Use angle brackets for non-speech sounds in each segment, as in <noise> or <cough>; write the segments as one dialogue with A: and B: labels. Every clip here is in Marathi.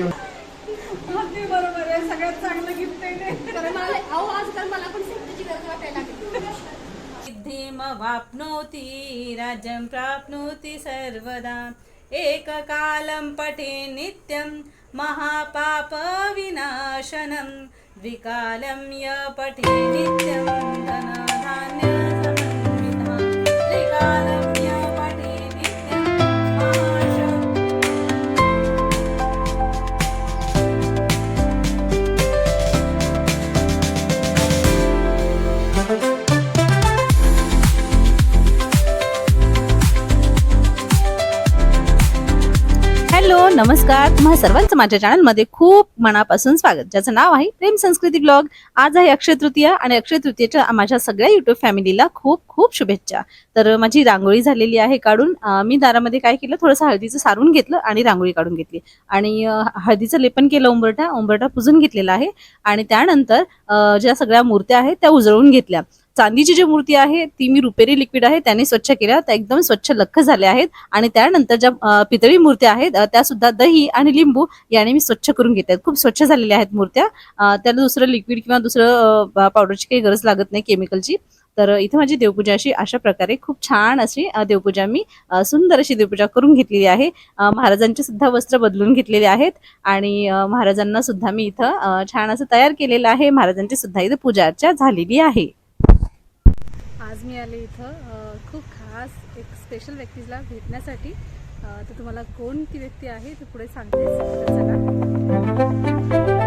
A: घेऊन
B: अगदी बरोबर आहे. सगळ्यात चांगलं गिफ्ट आहे.
C: कारण मला अहो आजकाल मला पण सेफ्टीची गरज वाटायला लागली.
D: सिद्धिमवाप्नोति राज्यं प्राप्नोति सर्वदा. एककालं पठे नित्यं महापापविनाशनं द्विकालं य पठे नित्यं धनधान्यसमन्विता त्रिकालं नमस्कार. तुम्हा सर्वांचं माझ्या चॅनलमध्ये खूप मनापासून स्वागत. ज्याचं नाव आहे प्रेम संस्कृती ब्लॉग. आज आहे अक्षय तृतीया आणि अक्षय तृतीयेच्या माझ्या सगळ्या युट्यूब फॅमिलीला खूप खूप शुभेच्छा. तर माझी रांगोळी झालेली आहे काढून. मी दारामध्ये काय केलं थोडंसं हळदीचं सारून घेतलं आणि रांगोळी काढून घेतली. आणि हळदीचं लेपन केलं उंबरठा. उंबरठा पुजून घेतलेला आहे. आणि त्यानंतर ज्या सगळ्या मूर्त्या आहेत त्या उजळून घेतल्या. चांदीची जी मूर्ती आहे ती मी रुपेरी लिक्विड आहे त्याने स्वच्छ केल्या. त्या एकदम स्वच्छ लख झाल्या आहेत. आणि त्यानंतर ज्या पितळी मूर्त्या आहेत त्या सुद्धा दही आणि लिंबू याने मी स्वच्छ करून घेते खूप स्वच्छ झालेल्या आहेत मूर्त्या. त्याला दुसरं लिक्विड किंवा दुसरं पावडरची काही गरज लागत नाही केमिकलची. तर इथे माझी देवपूजा अशी अशा प्रकारे खूप छान अशी देवपूजा मी सुंदर अशी देवपूजा करून घेतलेली आहे. महाराजांचे सुद्धा वस्त्र बदलून घेतलेले आहेत. आणि महाराजांना सुद्धा मी इथं छान असं तयार केलेलं आहे. महाराजांची सुद्धा इथं पूजा अर्चा झालेली आहे.
B: आज मी आले इथं. खूप खास एक स्पेशल व्यक्तीला भेटण्यासाठी. तर तुम्हाला कोण ती व्यक्ती आहे ते पुढे सांगते. चला.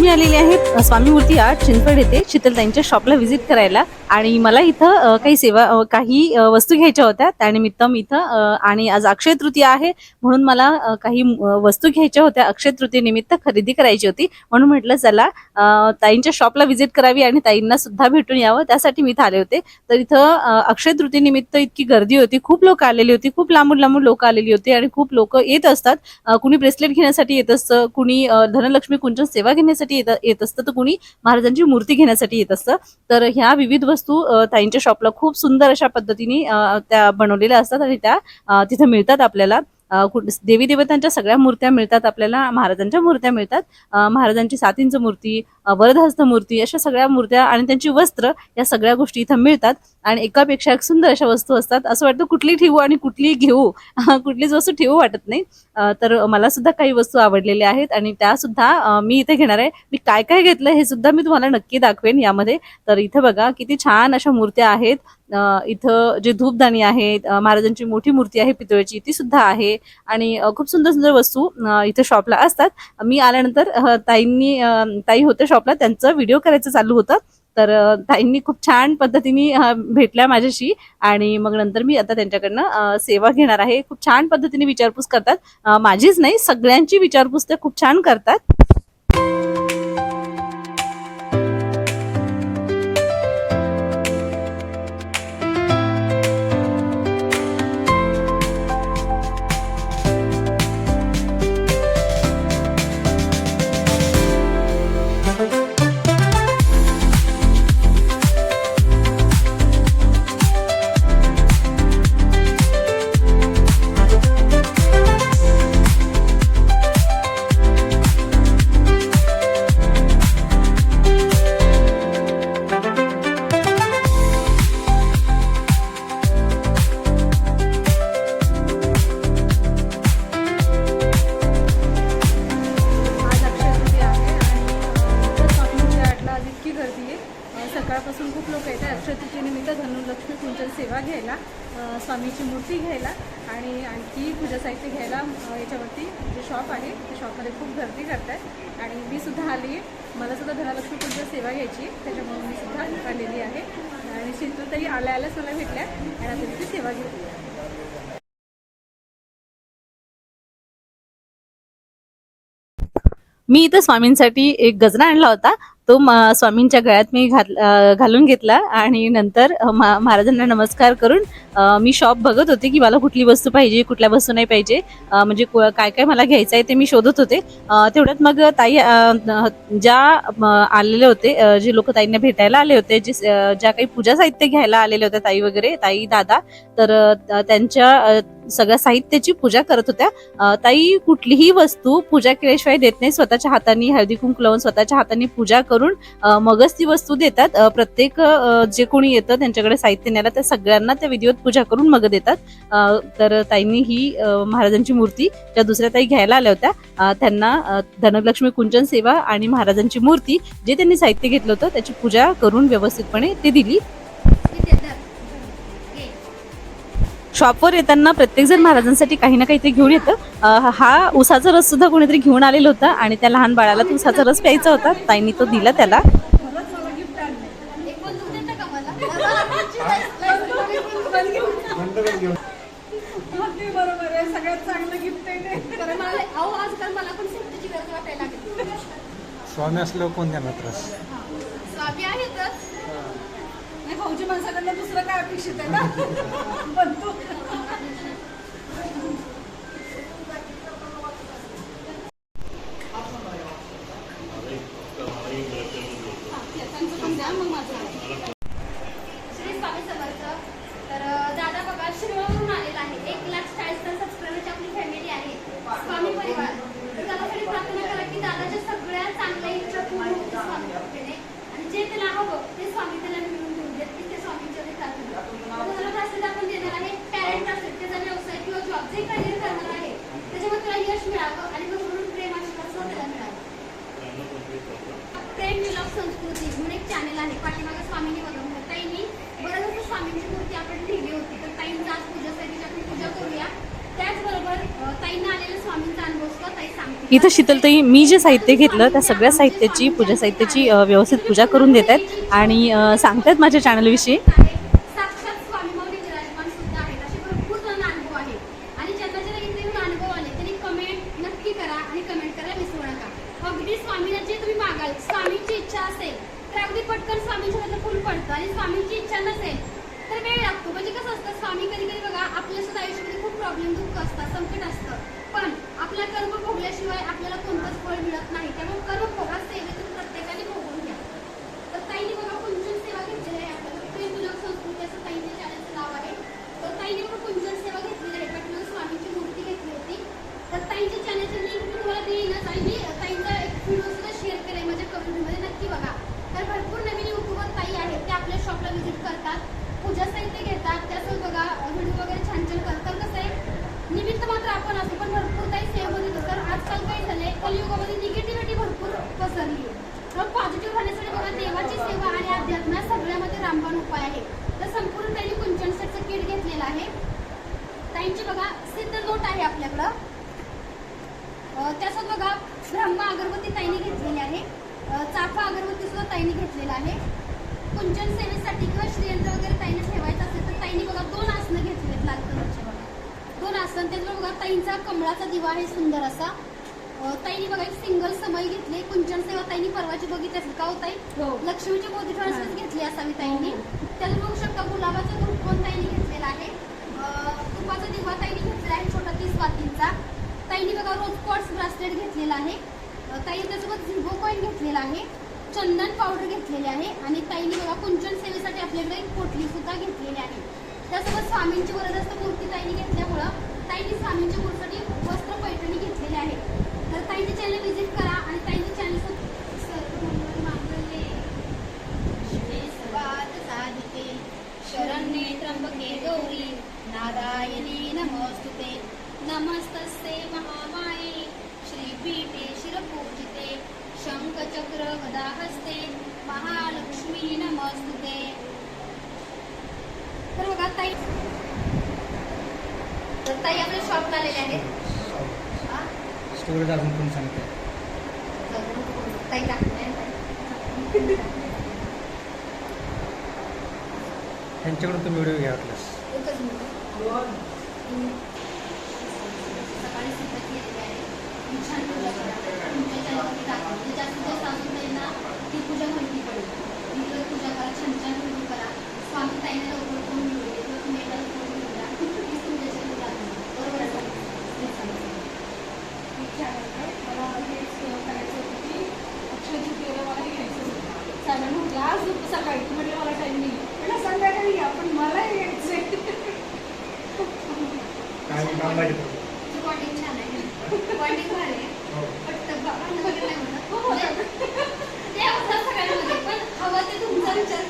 D: मी आलेली आहे स्वामी मूर्ती आर्ट चिंतपड येथे शीतलताईंच्या शॉपला व्हिजिट करायला. आणि मला इथं काही सेवा काही वस्तू घ्यायच्या होत्या. त्यानिमित्त मी इथं आणि आज अक्षय तृतीया आहे. म्हणून मला काही वस्तू घ्यायच्या होत्या. अक्षय तृतीयेनिमित्त खरेदी करायची होती. म्हणून म्हटलं चला ताईंच्या शॉपला व्हिजिट करावी आणि ताईंना सुद्धा भेटून यावं. त्यासाठी मी इथं आले होते. तर इथं अक्षय तृतीयेनिमित्त इतकी गर्दी होती. खूप लोक आलेली होती. खूप लांबून लांबून लोक आलेली होती. आणि खूप लोक येत असतात. कुणी ब्रेसलेट घेण्यासाठी येत असतं. कुणी धनलक्ष्मी कुंचन सेवा घेण्यासाठी येत येत असतं. तर कुणी महाराजांची मूर्ती घेण्यासाठी येत असतं. तर ह्या विविध वस्तू ताईंच्या शॉपला खूप सुंदर अशा पद्धतीने त्या बनवलेल्या असतात आणि त्या तिथं मिळतात आपल्याला. देवी देवतांच्या सगळ्या मूर्त्या मिळतात आपल्याला. महाराजांच्या मूर्त्या मिळतात. महाराजांची सातींच मूर्ती वरदहस्त मूर्ती अशा सगळ्या मूर्त्या आणि त्यांची वस्त्र या सगळ्या गोष्टी इथं मिळतात. आणि एकापेक्षा एक सुंदर अशा वस्तू असतात. असं वाटतं कुठली ठेवू आणि कुठली घेऊ. <laughs> कुठलीच वस्तू ठेवू वाटत नाही. तर मला सुद्धा काही वस्तू आवडलेल्या आहेत आणि त्या सुद्धा मी इथे घेणार आहे. मी काय काय घेतलं हे सुद्धा मी तुम्हाला नक्की दाखवेन यामध्ये. तर इथे बघा किती छान अशा मूर्त्या आहेत. इथं जे धूपदाणी आहेत महाराजांची मोठी मूर्ती आहे पितळेची ती सुद्धा आहे. आणि खूप सुंदर सुंदर वस्तू इथं इथे शॉपला असतात. मी आल्यानंतर ताईंनी ताई होते शॉपला त्यांचं व्हिडिओ करायचं चालू होतं. तर ताईंनी खूप छान पद्धतीने भेटल्या माझ्याशी आणि मग नंतर मी आता त्यांच्याकडनं सेवा घेणार आहे. खूप छान पद्धतीने विचारपूस करतात. माझीच नाही सगळ्यांची विचारपूस ते खूप छान करतात.
B: मी
D: इथं स्वामींसाठी एक गजरा आणला होता. तो स्वामींच्या गळ्यात मी घात घालून घेतला आणि नंतर मा- महाराजांना नमस्कार करून मी शॉप बघत होते की मला कुठली वस्तू पाहिजे कुठल्या वस्तू नाही पाहिजे. म्हणजे काय काय मला घ्यायचं आहे ते मी शोधत होते. तेवढ्यात मग ताई ज्या आलेले होते जे लोक ताईंना भेटायला आले होते जे ज्या काही पूजा साहित्य घ्यायला आलेले होते ताई वगैरे ताई दादा तर त्यांच्या सगळ्या साहित्याची पूजा करत होत्या. ताई कुठलीही वस्तू पूजा केल्याशिवाय देत नाही. स्वतःच्या हाताने हळदी कुंकू लावून स्वतःच्या हाताने पूजा करून मगच ती वस्तू देतात. प्रत्येक जे कोणी येतं त्यांच्याकडे साहित्य न्यायला त्या सगळ्यांना त्या विधिवत पूजा करून मग देतात. तर ताईंनी ही महाराजांची मूर्ती ज्या दुसऱ्या ताई घ्यायला आल्या होत्या त्यांना धनलक्ष्मी कुंचन सेवा आणि महाराजांची मूर्ती जे त्यांनी साहित्य घेतलं होतं त्याची पूजा करून व्यवस्थितपणे ते दिली. शॉपवर येताना प्रत्येक जण महाराजांसाठी काही ना काहीतरी घेऊन येतं. हा उसाचा रस सुद्धा कोणीतरी घेऊन आलेला होता आणि त्या लहान बाळाला तो उसाचा रस प्यायचा होता. ताईंनी तो दिला त्याला.
B: खरंच मला गिफ्ट आणलंय
C: एक बंदूक देता का मला
B: अगदी बरोबर आहे सगळ्यात चांगलं गिफ्ट आहे ते
C: कारण मला अहो आजकाल मला पण सेफ्टीची गरज वाटायला लागली
A: स्वामी असल्यावर कोण देणार त्रास
C: स्वामी आहेतच
B: नाही भाऊजी माणसाकडनं दुसरं काय अपेक्षित आहे ना पण तू
C: श्री स्वामी समर्थ तर अं, दादा बघा शिरोवरून आलेला आहे एक लाख चाळीस हजार सबस्क्रायबरची आपली फॅमिली आहे स्वामी परिवार तर दादासाठी प्रार्थना करा की दादाच्या सगळ्या चांगल्या इच्छा पूर्ण होतील स्वामी कृपेने आणि जे त्याला हवं ते स्वामी त्याला मिळवून देऊन देत की ते स्वामींच्या ते प्रार्थना तर त्याला प्रार्थना आपण देणार आहे टॅलेंट असेल त्याचा व्यवसाय किंवा जॉब जे करिअर करणार आहे त्याच्यामध्ये त्याला यश मिळावं आणि भरभरून प्रेम आशीर्वाद त्याला मिळावं प्रेम विलॉग संस्कृती म्हणून एक चॅनल आहे पाठीमागे स्वामींनी बनवलं ताईंनी बरं स्वामींची मूर्ती आपण ठेवली होती. तर ताईंचा आज पूजासाठी आपण पूजा करूया
D: इथं शीतलताई मी जे साहित्य घेतलं त्या सगळ्या साहित्याची पूजा साहित्याची व्यवस्थित पूजा करून देत आहेत. आणि अ, सांगतायत माझ्या चॅनलविषयी
C: आहे. साक्षात स्वामी माऊली विराजमान सुद्धा आहेत असे भरपूर जण अनुभव आहे आणि ज्यांना ज्यांना इथे येऊन अनुभव आले त्यांनी कमेंट नक्की करा आणि कमेंट करायला विसरू नका अगदी स्वामीला जे तुम्ही मागाल स्वामींची इच्छा असेल तर अगदी पटकन स्वामींच्या हातात फुल पडतं आणि स्वामींची इच्छा नसेल तर वेळ लागतो म्हणजे कसं असतं स्वामी कधी कधी बघा आपल्या सुद्धा आयुष्यामध्ये खूप प्रॉब्लेम दुःख असतात संकट असतं पण आपला कर्म भोगल्याशिवाय आपल्याला कोणतंच फळ मिळत नाही त्यामुळे कर्म भोगा सेवेतून प्रत्येकाने भोगून घ्या तर ताईने बघा कुंचन सेवा घेतलेली आहे आपल्याला प्रेम विलास संस्कृती असं ताईंच्या चॅनलचं नाव आहे तर ताईने बघा कुंचन सेवा घेतलेली आहे पाठीमागे स्वामींची मूर्ती घेतली होती तर ताईंच्या चॅनलचं लिंक मी तुम्हाला देईनच आणि मी ताईंचा एक व्हिडिओ सुद्धा शेअर केलाय माझ्या कम्युनिटीमध्ये नक्की बघा तर भरपूर नवीन युट्यूबर ताई आहेत ते आपल्या शॉपला व्हिजिट करतात पूजा साहित्य घेतात त्यासोबत बघा व्हिडिओ वगैरे छान छान करतात कसं आहे निमित्त मात्र आपण असतो पण भरपूर काही सेवा होतो तर आजकाल काय झालंय कलियुगामध्ये निगेटिव्हिटी भरपूर पसरली आहे तर पॉझिटिव्ह राहण्यासाठी बघा देवाची सेवा आणि अध्यात्म या सगळ्यामध्ये रामबाण उपाय आहे तर संपूर्ण त्यांनी कुंचन सेटचं किट घेतलेलं आहे ताईंची बघा सिद्ध नोट आहे आपल्याकडं अं, त्यासोबत बघा ब्रह्मा अगरबत्ती ताईने घेतलेली आहे चाफा अगरबत्ती सुद्धा ताईने घेतलेला आहे. कुंचन सेवेसाठी किंवा श्रीयंत्र वगैरे ताईने ठेवायचं असेल तर ताईने बघा दोन आसनं घेतली आहेत लाल कलरचे बघा. दोन आसन त्याच्यावर बघा ताईंचा कमळाचा दिवा आहे सुंदर असा. ताईने बघा एक सिंगल समय घेतले. कुंचन सेवा ताईने परवाची बघितली असेल का हो ताई?
B: हो.
C: लक्ष्मीची मोती ठेवण्यासाठी घेतली असावी ताईंनी. त्याला बघू शकता गुलाबाचा धूप पण ताईने घेतलेला आहे. तुपाचा दिवा ताईने घेतलेला आहे छोटा तीस वातींचा. ताईने बघा रोज कॉट्स ब्रासलेट घेतलेला आहे. अं, ताईने त्यासोबत झिंगो कॉईन घेतलेला आहे. चंदन पावडर घेतलेली आहे. आणि ताईने बघा कुंचन सेवेसाठी आपल्याकडे एक पोटली सुद्धा घेतलेली आहे. त्यासोबत स्वामींची वरदस्त मूर्ती ताईने घेतल्यामुळं. ताईने स्वामींच्या मूर्तीसाठी वस्त्र पैठणी घेतलेली आहे तर ताईच्या चॅनल व्हिजिट करा आणि ताईच्या चॅनल मागवले शिवे सर्वात साधिते शरण्ये त्र्यंबके गौरी नारायणी नमोस्तुते नमस्तस्ते महामाये श्रीपीठे शिरपूजिते शंखचक्र गदाहस्ते महालक्ष्मी नमस्तुते तर बघा ताई तर ताई आपल्या शॉपला आलेले आहेत हा?
A: स्टोरेज अजून कोण सांगते त्यांच्याकडून तुम्ही व्हिडिओ घ्या वाटल्यास
C: सकाळी छान पूजा करा तुमच्या ती पूजा पूजा करा छान छान करा स्वामी ताईने लवकर कोण मिळू दे किंवा तुम्ही एखादा फोन मिळू द्या हीच तुमच्या चॅनल दाखवा बरोबर आहे का? हेच सांगितलं.
B: मला हेच करायचं होतं की अक्षय तृतीयेला मला होतं. म्हटलं आज सकाळी तू म्हटलं मला टाईम नाही. म्हटलं संध्याकाळी या पण मला यायचं
C: bonding छान आहे. बॉन्डिंग आहे.
A: हो.
C: पण बाबांना वगैरे नाही म्हणत ते होतात सगळ्यांमध्ये पण हवं ते तुमचा विचार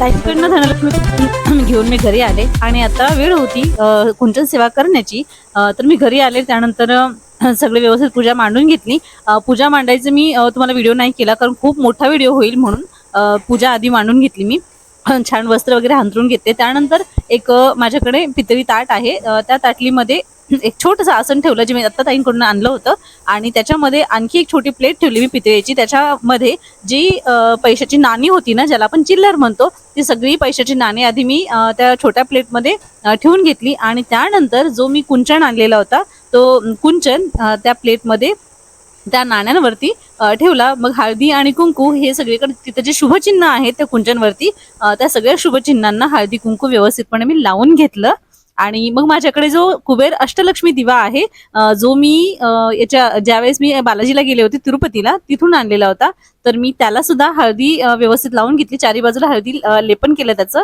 D: ताईकडनं धनलक्ष्मी घेऊन मी घरी आले आणि आता वेळ होती कुंचन सेवा करण्याची. तर मी घरी आले त्यानंतर सगळे व्यवस्थित पूजा मांडून घेतली. पूजा मांडायचं मी तुम्हाला व्हिडिओ नाही केला कारण खूप मोठा व्हिडिओ होईल म्हणून पूजा आधी मांडून घेतली मी. छान वस्त्र वगैरे हांतरून घेतले. त्यानंतर एक माझ्याकडे पितळी ताट आहे. त्या ताटलीमध्ये एक छोटंसं आसन ठेवलं जे मी आत्ता ताईंकडून आणलं होतं. आणि त्याच्यामध्ये आणखी एक छोटी प्लेट ठेवली मी पितळेची. त्याच्यामध्ये जी पैशाची नाणी होती ना ज्याला आपण चिल्लर म्हणतो ती सगळी पैशाची नाणी आधी मी त्या छोट्या प्लेटमध्ये ठेवून घेतली. आणि त्यानंतर जो मी कुंचन आणलेला होता तो कुंचन त्या प्लेटमध्ये त्या नाण्यांवरती ठेवला. मग हळदी आणि कुंकू हे सगळीकडे तिथं जे शुभचिन्ह आहेत त्या कुंचनवरती त्या सगळ्या शुभचिन्हांना हळदी कुंकू व्यवस्थितपणे मी लावून घेतलं. आणि मग माझ्याकडे जो कुबेर अष्टलक्ष्मी दिवा आहे जो मी याच्या ज्यावेळेस मी बालाजीला गेले होते तिरुपतीला तिथून आणलेला होता. तर मी त्याला सुद्धा हळदी व्यवस्थित लावून घेतली. चारी बाजूला हळदी लेपन केलं त्याचं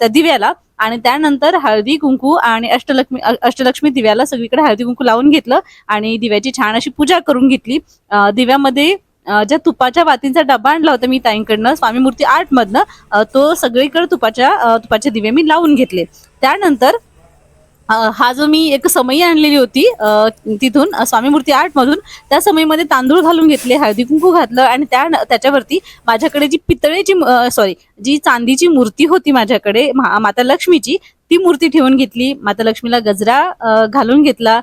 D: त्या दिव्याला. आणि त्यानंतर हळदी कुंकू आणि अष्टलक्ष्मी अष्टलक्ष्मी दिव्याला सगळीकडे हळदी कुंकू लावून घेतलं आणि दिव्याची छान अशी पूजा करून घेतली. दिव्यामध्ये ज्या तुपाच्या वातींचा डबा आणला होता मी ताईंकडनं स्वामी मूर्ती आर्ट मधनं तो सगळीकडे तुपाच्या तुपाचे दिवे मी लावून घेतले. त्यानंतर हा जो मी एक समई आणलेली होती तिथून स्वामी मूर्ती आर्ट मधून त्या समईमध्ये तांदूळ घालून घेतले हळदी कुंकू घातलं आणि त्या त्याच्यावरती माझ्याकडे जी पितळेची सॉरी जी चांदीची मूर्ती होती माझ्याकडे माता लक्ष्मीची ती मूर्ती ठेवून घेतली. माता लक्ष्मीला गजरा घालून घेतला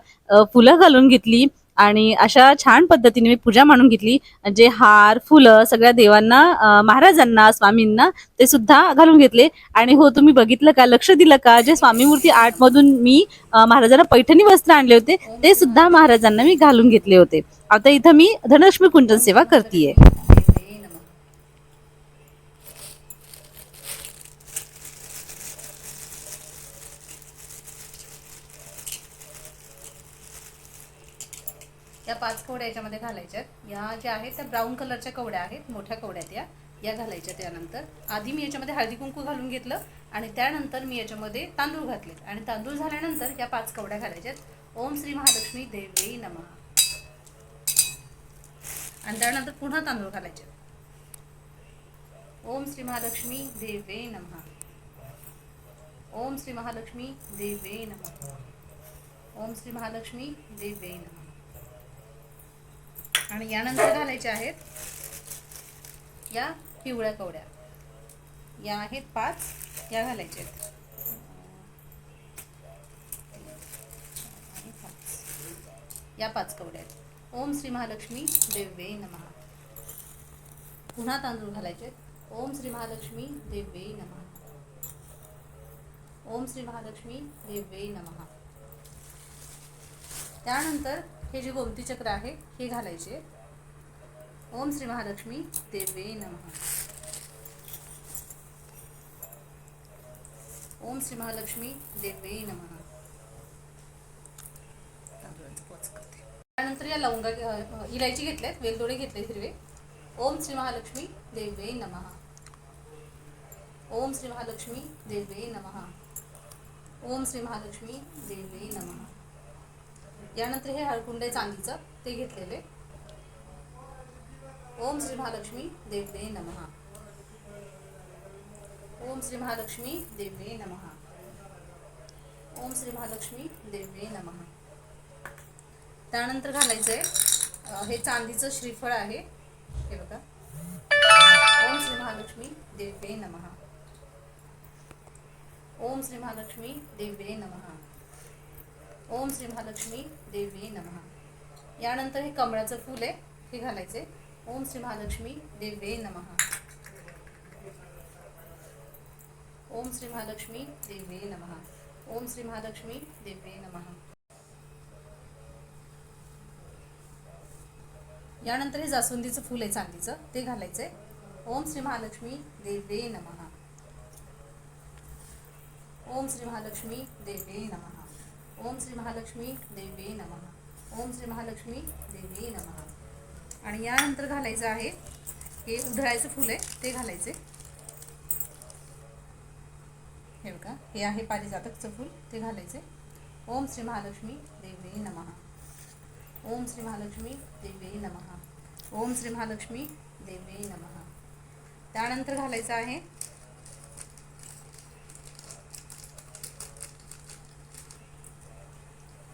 D: फुलं घालून घेतली. आणि अशा छान पद्धतीने मी पूजा मांडून घेतली. जे हार फुलं सगळ्या देवांना महाराजांना स्वामींना ते सुद्धा घालून घेतले. आणि हो तुम्ही बघितलं का लक्ष दिलं का जे स्वामी मूर्ती आर्ट मधून मी महाराजांना पैठणी वस्त्र आणले होते ते सुद्धा महाराजांना मी घालून घेतले होते. आता इथं मी धनलक्ष्मी कुंजन सेवा करतीये या पाच कवड्या याच्यामध्ये घालायच्यात या ज्या आहेत त्या ब्राऊन कलरच्या कवड्या आहेत मोठ्या कवड्यात या. या घालायच्या त्यानंतर. आधी मी याच्यामध्ये हळदी कुंकू घालून घेतलं आणि त्यानंतर मी याच्यामध्ये तांदूळ घातलेत आणि तांदूळ झाल्यानंतर या पाच कवड्या घालायच्यात ओम श्री महालक्ष्मी देवे नमः. आणि त्यानंतर पुन्हा तांदूळ घालायचे ओम श्री महालक्ष्मी देवे नमः. ओम श्री महालक्ष्मी देवे नमः. ओम श्री महालक्ष्मी देवे नमः. आणि यानंतर घालायच्या आहेत या पिवळ्या कवड्या. या आहेत पाच या घालायच्या आहेत. या पाच कवड्या आहेत. ओम श्री महालक्ष्मी देव्ये नमः. पुन्हा तांदूळ घालायचे आहेत. ओम श्री महालक्ष्मी देव्ये नमः. ओम श्री महालक्ष्मी देव्ये नमः. त्यानंतर हे जे गोमती चक्र आहे हे घालायचे. ओम श्री महालक्ष्मी देवे नमः. ओम श्री महालक्ष्मी देवे नमः. करते. त्यानंतर या लवंगा इलायची घेतल्यात वेलदोडे घेतले हिरवे. ओम श्री महालक्ष्मी देवे नमः. ओम श्री महालक्ष्मी देवे नमः. ओम श्री महालक्ष्मी देवे नमः. यानंतर हे हळकुंड आहे चांदीचं ते घेतलेले. ओम श्री महालक्ष्मी देवे नमः. ओम श्री महालक्ष्मी देवे नमः. ओम श्री महालक्ष्मी देवे नमः. त्यानंतर घालायचं आहे हे चांदीचं श्रीफळ आहे. हे बघा. ओम श्री महालक्ष्मी देवे नमः. ओम श्री महालक्ष्मी देवे नमः. ओम श्री महालक्ष्मी देवी नमः. यानंतर हे कमळाचं फूल आहे हे घालायचे. ओम श्री महालक्ष्मी देवे नमः. ओम श्री महालक्ष्मी देवे नमः. ओम श्री महालक्ष्मी देवे नमः. यानंतर हे जास्वंदीचं फूल आहे चांदीचं. ते घालायचंय ओम श्री महालक्ष्मी देवे नमः. ओम श्री महालक्ष्मी देवे नमः. ओम श्री महालक्ष्मी देवी नमः. ओम श्री महालक्ष्मी देवी नमः. आणि यानंतर घालायचं आहे हे उधळायचं फुल आहे ते घालायचे. हे बघा हे आहे पारिजातकचं फूल ते घालायचे. ओम श्री महालक्ष्मी देवी नमः. ओम श्री महालक्ष्मी देवी नमः. ओम श्री महालक्ष्मी देवी नमः. त्यानंतर घालायचं आहे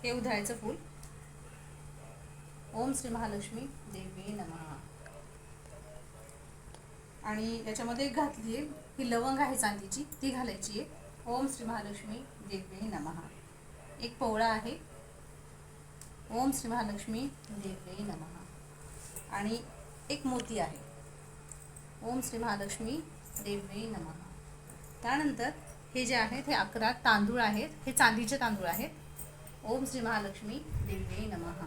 D: हे उधळायचं फूल. ओम श्री महालक्ष्मी देवी नमः. आणि याच्यामध्ये एक घातली आहे. ही लवंग आहे चांदीची. ती घालायची आहे. ओम श्री महालक्ष्मी देवी नमः. एक पोवळा आहे. ओम श्री महालक्ष्मी देवी नमः. आणि एक मोती आहे. ओम श्री महालक्ष्मी देवी नमः. त्यानंतर हे जे आहेत हे अकरा तांदूळ आहेत. हे चांदीचे तांदूळ आहेत. ओम श्री महालक्ष्मी देव्ये नमः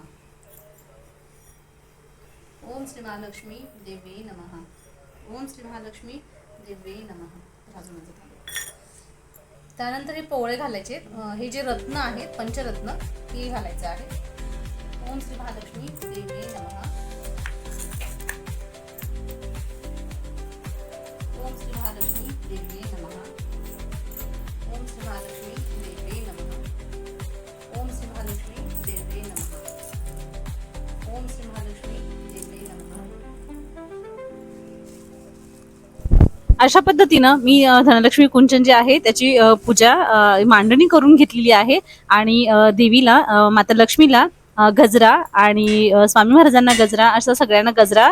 D: ओम श्री महालक्ष्मी देव्ये नमः ओम श्री महालक्ष्मी देव्ये नमः भाजून त्यानंतर हे पोवळे घालायचे. हे जे रत्न आहेत पंचरत्न हे घालायचे आहे ओम श्री महालक्ष्मी देव्ये नमः. ओम श्री महालक्ष्मी देव्ये नमः. अशा पद्धतीनं मी धनलक्ष्मी कुंचन जे आहे त्याची पूजा मांडणी करून घेतलेली आहे आणि देवीला माता लक्ष्मीला गजरा आणि स्वामी महाराजांना गजरा असा सगळ्यांना गजरा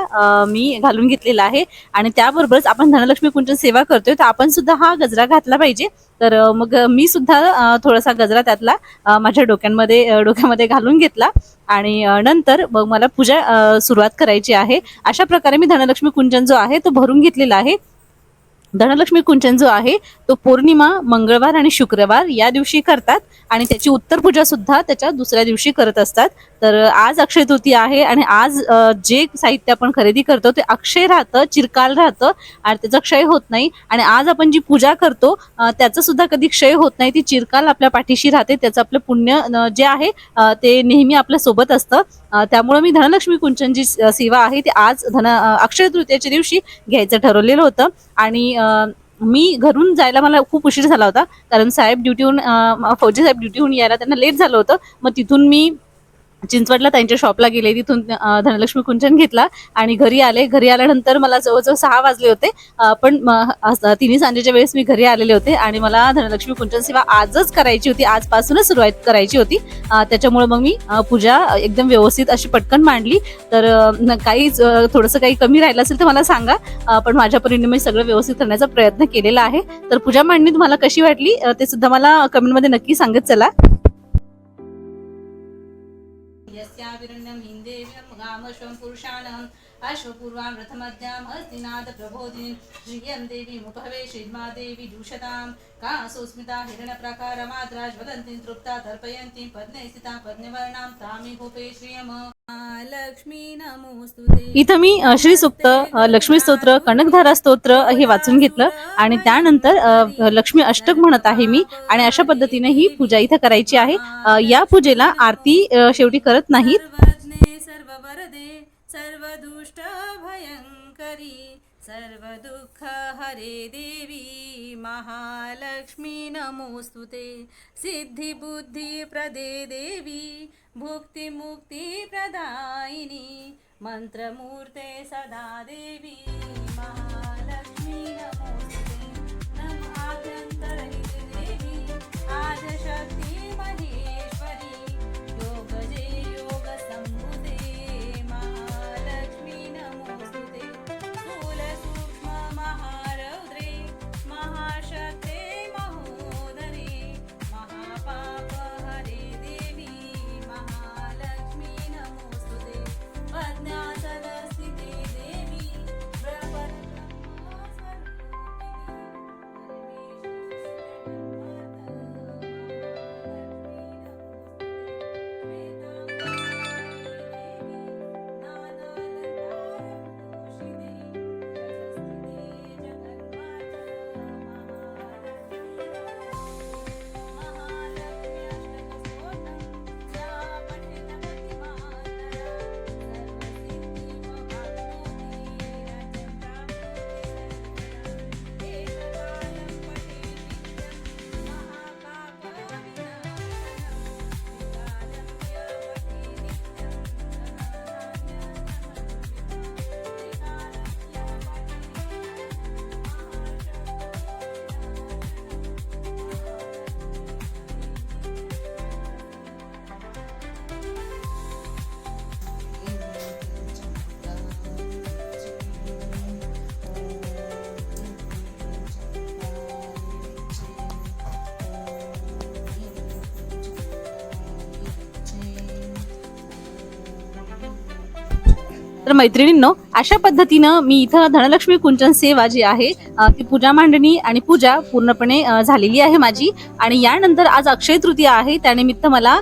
D: मी घालून घेतलेला आहे आणि त्याबरोबरच आपण धनलक्ष्मी कुंचन सेवा करतोय तर आपण सुद्धा हा गजरा घातला पाहिजे. तर मग मी सुद्धा थोडासा गजरा त्यातला माझ्या डोक्यांमध्ये डोक्यामध्ये घालून घेतला आणि नंतर मग मला पूजा सुरुवात करायची आहे. अशा प्रकारे मी धनलक्ष्मी कुंचन जो आहे तो भरून घेतलेला आहे. धनलक्ष्मी कुंचन जो आहे तो पौर्णिमा मंगळवार आणि शुक्रवार या दिवशी करतात आणि त्याची उत्तर पूजा सुद्धा त्याच्या दुसऱ्या दिवशी करत असतात. तर आज अक्षय तृतीया आहे आणि आज जे साहित्य आपण खरेदी करतो ते अक्षय राहतं चिरकाल राहतं आणि त्याचा क्षय होत नाही. आणि आज आपण जी पूजा करतो त्याचा सुद्धा कधी क्षय होत नाही. ती चिरकाल आपल्या पाठीशी राहते. त्याचं आपलं पुण्य जे आहे ते नेहमी आपल्यासोबत असतं. त्यामुळे मी धनलक्ष्मी कुंचन जी सेवा आहे. ती आज धन अक्षय तृतीयाच्या दिवशी घ्यायचं ठरवलेलं होतं. आणि मी घरून जायला मला खूप उशीर झाला होता. कारण साहेब ड्युटीहून फौजी साहेब ड्युटीहून यायला त्यांना लेट झालं होतं. मग तिथून मी चिंचवडला त्यांच्या शॉपला गेले तिथून धनलक्ष्मी कुंचन घेतला आणि घरी आले. घरी आल्यानंतर मला जवळजवळ सहा वाजले होते. पण तिन्ही सांजेच्या वेळेस मी घरी आलेले होते आणि मला धनलक्ष्मी कुंचन सेवा आजच करायची होती. आजपासूनच सुरुवात करायची होती. त्याच्यामुळे मग मी पूजा एकदम व्यवस्थित अशी पटकन मांडली. तर काही न- काहीच थोडंसं काही कमी राहिलं असेल तर मला सांगा. पण माझ्या परीने मी सगळं व्यवस्थित करण्याचा प्रयत्न केलेला आहे. तर पूजा मांडणी तुम्हाला कशी वाटली? ते सुद्धा मला कमेंटमध्ये नक्की सांगत चला. यस्याविरण्यं हिन्देव्यं गामश्वं पुरुषाणम् अश्वपूर्वां रथमध्याम् हस्तिनाथ प्रबोधिनीं। श्रियं देवीमुपहवे श्रीमा देवी दूषतां कासोस्मिता हिरण्यप्रकारमात्रा ज्वलन्तीं तृप्ता तर्पयन्तीं पद्मे स्थिता पद्मवर्णां तामि श्रियम। इथं मी श्री सुक्त अ, लक्ष्मी स्तोत्र कनकधारा स्तोत्र हे वाचून घेतलं. आणि त्यानंतर अ, लक्ष्मी अष्टक म्हणत आहे मी. आणि अशा पद्धतीने ही पूजा इथं करायची आहे. या पूजेला आरती शेवटी करत नाहीत.
B: सर्वज्ञे सर्ववरदे सर्वदुष्ट हरे देवी महालक्ष्मी नमोऽस्तु ते। सिद्धिबुद्धिप्रदे देवी भुक्तिमुक्तिप्रदायिनी मन्त्रमूर्ते सदा देवी महालक्ष्मी नमोस्तुते ते।
D: तर मैत्रिणींनो अशा पद्धतीनं मी इथं धनलक्ष्मी कुंचन सेवा जी आहे ती पूजा मांडणी आणि पूजा पूर्णपणे झालेली आहे माझी. आणि यानंतर आज अक्षय तृतीया आहे. त्यानिमित्त मला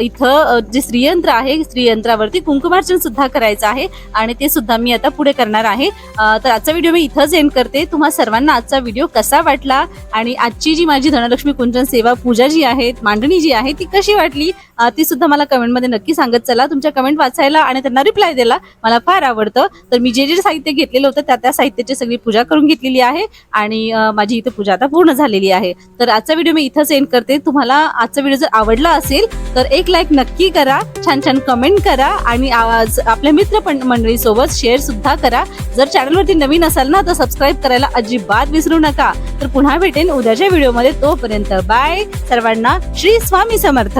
D: इथं जे श्रीयंत्र आहे स्त्रीयंत्रावरती कुंकुमार्चन सुद्धा करायचं आहे. आणि ते सुद्धा मी आता पुढे करणार आहे. तर आजचा व्हिडिओ मी इथंच एंड करते. तुम्हा सर्वांना आजचा व्हिडिओ कसा वाटला? आणि आजची जी माझी धनलक्ष्मी कुंजन सेवा पूजा जी आहे मांडणी जी आहे ती कशी वाटली? ती सुद्धा मला कमेंटमध्ये नक्की सांगत चला. तुमच्या कमेंट वाचायला आणि त्यांना रिप्लाय द्यायला मला फार आवडतं. तर मी जे जे साहित्य घेतलेलं होतं त्या त्या साहित्याची सगळी पूजा करून घेतलेली आहे आणि माझी इथे पूजा आता पूर्ण झालेली आहे. तर आजचा व्हिडिओ मी इथंच एंड करते. तुम्हाला आजचा व्हिडिओ जर आवडला असेल तर एक लाईक नक्की करा छान छान कमेंट करा आणि आवाज आपल्या मित्र पण मंडळीसोबत शेअर सुद्धा करा. जर चॅनलवरती नवीन असाल ना तर सबस्क्राईब करायला अजिबात विसरू नका. तर पुन्हा भेटेन उद्याच्या व्हिडिओमध्ये तोपर्यंत. बाय सर्वांना श्री स्वामी समर्थ.